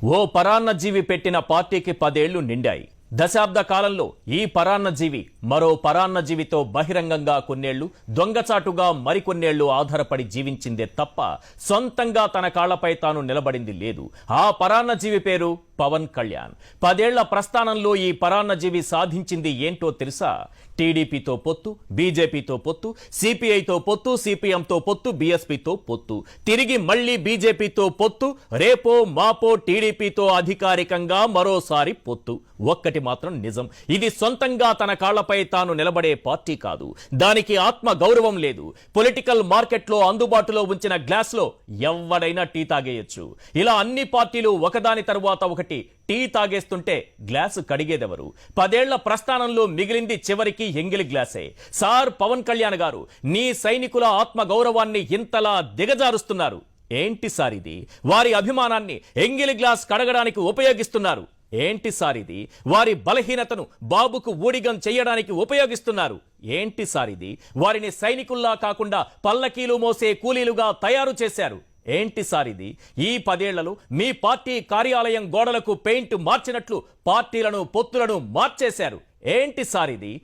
ఓ పరాన్నజీవి పెట్టిన పార్టీకి పదేళ్ళు నిండాయి. దశాబ్ద కాలంలో ఈ పరాన్నజీవి మరో పరాన్నజీవితో బహిరంగంగా కొన్నేళ్ళు దొంగచాటుగా మరికొన్నేళ్ళు ఆధారపడి జీవించిందే తప్ప సొంతంగా తన కాళ్ళపై తాను నిలబడింది లేదు. ఆ పరాన్నజీవి పేరు పవన్ కళ్యాణ్. పదేళ్ళ ప్రస్థానంలో ఈ పరాన్నజీవి సాధించింది ఏంటో తెలుసా? టీడీపీతో పొత్తు బీజేపీతో పొత్తు సిపిఐతో పొత్తు సిపిఎంతో పొత్తు బీఎస్పీతో పొత్తు. తిరిగి మళ్ళీ బీజేపీతో పొత్తు రేపో మాపో టీడీపీతో అధికారికంగా మరోసారి పొత్తు. ఒక్కటి మాత్రం నిజం. ఇది సొంతంగా తన కాళ్ళపై తాను నిలబడే పార్టీ కాదు. దానికి ఆత్మ గౌరవం లేదు. పొలిటికల్ మార్కెట్లో అందుబాటులో ఉంచిన గ్లాస్లో ఎవడైనా టీ తాగేయొచ్చు. ఇలా అన్ని పార్టీలు ఒకదాని తరువాత ఒకటి టీ తాగేస్తుంటే గ్లాసు కడిగేదెవరు? పదేళ్ళ ప్రస్థానంలో మిగిలింది చివరికి ఎంగిలి గ్లాసే. సార్ పవన్ కళ్యాణ్ గారు నీ సైనికుల ఆత్మ గౌరవాన్ని ఇంతలా దిగజారుస్తున్నారు? ఏంటి సార్ ఇది? వారి అభిమానాన్ని ఎంగిలి గ్లాస్ కడగడానికి ఉపయోగిస్తున్నారు. ఏంటి సార్ ఇది? వారి బలహీనతను బాబుకు ఊడిగం చేయడానికి ఉపయోగిస్తున్నారు. ఏంటి సార్ ఇది? వారిని సైనికుల్లా కాకుండా పల్లకీలు మోసే కూలీలుగా తయారు చేశారు. ఏంటి సార్ ఇది? ఈ పదేళ్ళలో మీ పార్టీ కార్యాలయం గోడలకు పెయింట్ మార్చినట్లు పార్టీలను పొత్తులను మార్చేశారు. ఏంటి సార్ ఇది?